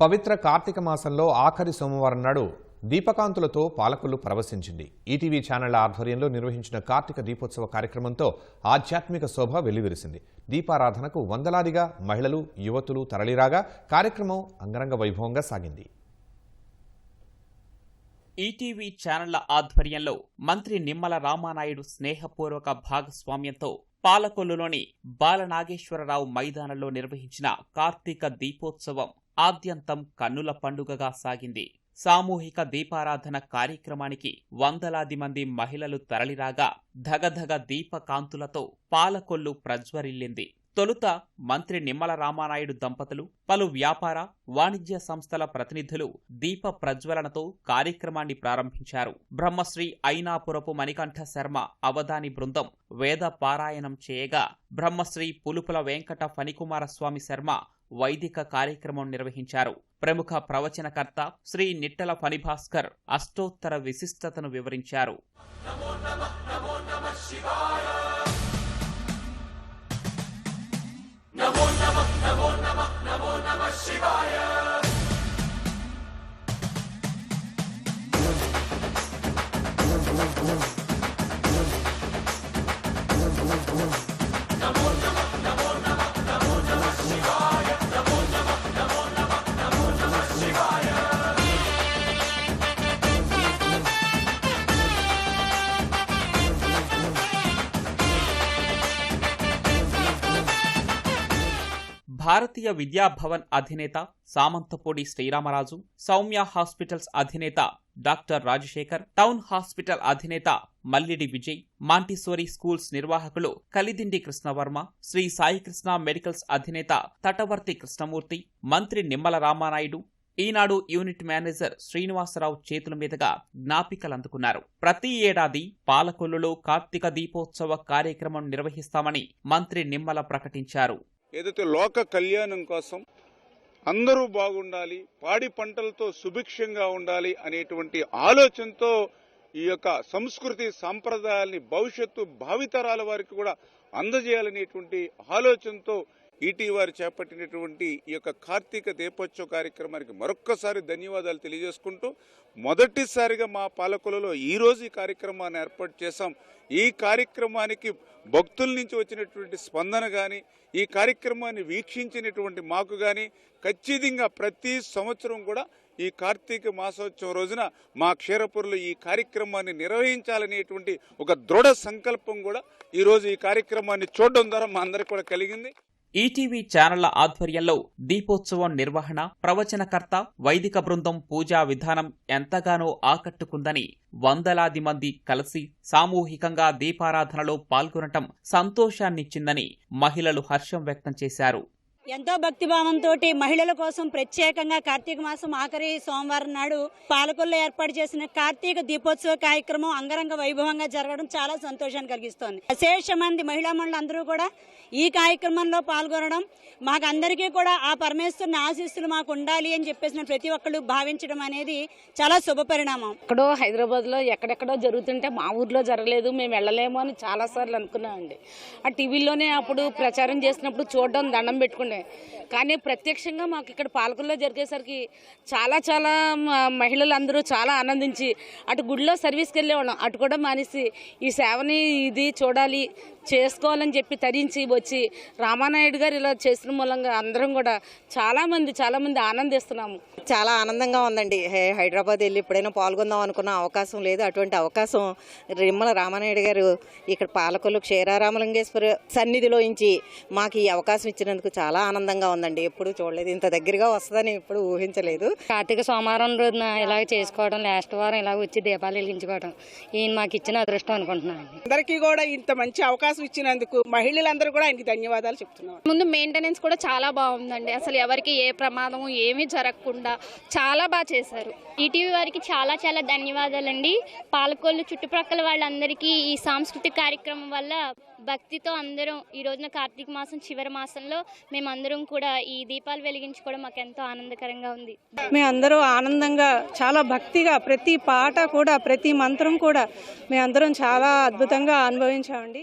పవిత్ర కార్తీక మాసంలో ఆఖరి సోమవారం నాడు దీపకాంతులతో పాలకులు పరవశించింది. ఈటీవీ ఛానళ్ళ ఆధ్వర్యంలో నిర్వహించిన కార్తీక దీపోత్సవ కార్యక్రమంతో ఆధ్యాత్మిక శోభ వెల్లివిరిసింది దీపారాధనకు వందలాదిగా మహిళలు యువతులు తరలిరాగా కార్యక్రమం అంగరంగ వైభవంగా సాగింది. ఈటీవీ ఛానళ్ళ ఆధ్వర్యంలో మంత్రి నిమ్మల రామానాయుడు స్నేహపూర్వక భాగస్వామ్యంతో పాలకొల్లులోని బాలనాగేశ్వరరావు మైదానంలో నిర్వహించిన కార్తీక దీపోత్సవం ఆద్యంతం కన్నుల పండుగగా సాగింది. సామూహిక దీపారాధన కార్యక్రమానికి వందలాది మంది మహిళలు తరలిరాగా ధగధగ దీపకాంతులతో పాలకొల్లు ప్రజ్వరిల్లింది. తొలుత మంత్రి నిమ్మల రామానాయుడు దంపతులు పలు వ్యాపార వాణిజ్య సంస్థల ప్రతినిధులు దీప ప్రజ్వలనతో కార్యక్రమాన్ని ప్రారంభించారు. బ్రహ్మశ్రీ ఐనాపురపు మణికంఠ శర్మ అవధాని బృందం వేద పారాయణం చేయగా బ్రహ్మశ్రీ పులుపుల వెంకట ఫణికుమారస్వామి శర్మ వైదిక కార్యక్రమం నిర్వహించారు. ప్రముఖ ప్రవచనకర్త శ్రీ నిట్టల ఫణిభాస్కర్ అష్టోత్తర విశిష్టతను వివరించారు. Namor Namah. భారతీయ విద్యాభవన్ అధినేత సామంతపూడి శ్రీరామరాజు సౌమ్య హాస్పిటల్స్ అధినేత డాక్టర్ రాజశేఖర్ టౌన్ హాస్పిటల్ అధినేత మల్లిడి విజయ్ మాంటిసోరీ స్కూల్స్ నిర్వాహకులు కలిదిండి కృష్ణవర్మ శ్రీ సాయికృష్ణ మెడికల్స్ అధినేత తటవర్తి కృష్ణమూర్తి మంత్రి నిమ్మల రామానాయుడు ఈనాడు యూనిట్ మేనేజర్ శ్రీనివాసరావు చేతుల మీదుగా జ్ఞాపికలు అందుకున్నారు. ప్రతి ఏడాది పాలకొల్లులో కార్తీక దీపోత్సవ కార్యక్రమం నిర్వహిస్తామని మంత్రి నిమ్మల ప్రకటించారు. ఏదైతే లోక కళ్యాణం కోసం అందరూ బాగుండాలి పాడి పంటలతో సుభిక్షంగా ఉండాలి అనేటువంటి ఆలోచనతో ఈ యొక్క సంస్కృతి సాంప్రదాయాల్ని భవిష్యత్తు భావితరాల వారికి కూడా అందజేయాలనేటువంటి ఆలోచనతో ఈటీ వారు చేపట్టినటువంటి ఈ యొక్క కార్తీక దీపోత్సవ కార్యక్రమానికి మరొక్కసారి ధన్యవాదాలు తెలియజేసుకుంటూ మొదటిసారిగా మా పాలకులలో ఈరోజు ఈ కార్యక్రమాన్ని ఏర్పాటు చేశాం. ఈ కార్యక్రమానికి భక్తుల నుంచి వచ్చినటువంటి స్పందన కానీ ఈ కార్యక్రమాన్ని వీక్షించినటువంటి మాకు కానీ ఖచ్చితంగా ప్రతి సంవత్సరం కూడా ఈ కార్తీక మాసోత్సవం రోజున మా క్షీరపురులు ఈ కార్యక్రమాన్ని నిర్వహించాలనేటువంటి ఒక దృఢ సంకల్పం కూడా ఈరోజు ఈ కార్యక్రమాన్ని చూడడం ద్వారా మా అందరికి కూడా కలిగింది. ఈటీవీ ఛానళ్ళ ఆధ్వర్యంలో దీపోత్సవం నిర్వహణ ప్రవచనకర్త వైదిక బృందం పూజా విధానం ఎంతగానో ఆకట్టుకుందని వందలాది మంది కలిసి సామూహికంగా దీపారాధనలో పాల్గొనటం సంతోషాన్నిచ్చిందని మహిళలు హర్షం వ్యక్తం చేశారు. ఎంతో భక్తిభావంతో మహిళల కోసం ప్రత్యేకంగా కార్తీక మాసం ఆఖరి సోమవారం నాడు పాలకొల్లో ఏర్పాటు చేసిన కార్తీక దీపోత్సవ కార్యక్రమం అంగరంగ వైభవంగా జరగడం చాలా సంతోషాన్ని కలిగిస్తోంది. అశేషమంది మహిళా మండలందరూ కూడా ఈ కార్యక్రమంలో పాల్గొనడం మాకు అందరికీ కూడా ఆ పరమేశ్వరుని ఆశీస్సులు మాకు ఉండాలి అని చెప్పేసిన ప్రతి ఒక్కళ్ళు భావించడం అనేది చాలా శుభ పరిణామం. ఎక్కడో హైదరాబాద్లో ఎక్కడెక్కడో జరుగుతుంటే మా ఊర్లో జరగలేదు మేము వెళ్ళలేము అని చాలాసార్లు అనుకున్నామండి. ఆ టీవీలోనే అప్పుడు ప్రచారం చేసినప్పుడు చూడడం దండం పెట్టుకునే కానీ ప్రత్యక్షంగా మాకు ఇక్కడ పాలకుల్లో జరిగేసరికి చాలా చాలా మ- మహిళలందరూ చాలా ఆనందించి అటు గుడిలో సర్వీస్కి వెళ్ళేవాళ్ళం. అటు కూడా మానేసి ఈ సేవని ఇది చూడాలి చేసుకోవాలని చెప్పి తరించి వచ్చి రామానాయుడు గారు ఇలా చేసిన మూలంగా అందరం కూడా చాలామంది చాలామంది ఆనందిస్తున్నాము. చాలా ఆనందంగా ఉందండి. హై- హైదరాబాద్ వెళ్ళి ఎప్పుడైనా పాల్గొందాం అనుకున్న అవకాశం లేదు. అటువంటి అవకాశం రిమ్మల రామానాయుడు గారు ఇక్కడ పాలకొల్లు క్షీరారామలింగేశ్వర సన్నిధిలో ఇంచి మాకు ఈ అవకాశం ఇచ్చినందుకు చాలా ఆనందంగా ఉందండి. ఎప్పుడు చూడలేదు. ఇంత దగ్గరగా వస్తుందని ఎప్పుడు ఊహించలేదు. కార్తీక సోమవారం రోజున ఇలాగ చేసుకోవడం లాస్ట్ వారం ఇలాగ వచ్చి దీపాలు వెలిగించుకోవడం ఈయన మాకు ఇచ్చిన అదృష్టం అనుకుంటున్నాను అందరికీ కూడా ఇంత మంచి అవకాశం ఇచ్చినందుకు మహిళలందరూ కూడా ఆయనకి ధన్యవాదాలు చెప్తున్నాం ముందు మెయింటెనెన్స్ కూడా చాలా బాగుందండి. అసలు ఎవరికి ఏ ప్రమాదం ఏమీ జరగకుండా చాలా బాగా చేశారు. ఈటీవీ వారికి చాలా చాలా ధన్యవాదాలండి. పాలకొల్లు చుట్టుప్రక్కల వాళ్ళందరికీ ఈ సాంస్కృతిక కార్యక్రమం వల్ల భక్తితో అందరం ఈ రోజున కార్తీక మాసం చివరి మాసంలో అందరం కూడా ఈ దీపాలు వెలిగించుకోవడం మాకు ఎంతో ఆనందకరంగా ఉంది. మేమందరూ ఆనందంగా చాలా భక్తిగా ప్రతి పాట కూడా ప్రతి మంత్రం కూడా మేమందరం చాలా అద్భుతంగా అనుభవించామండి.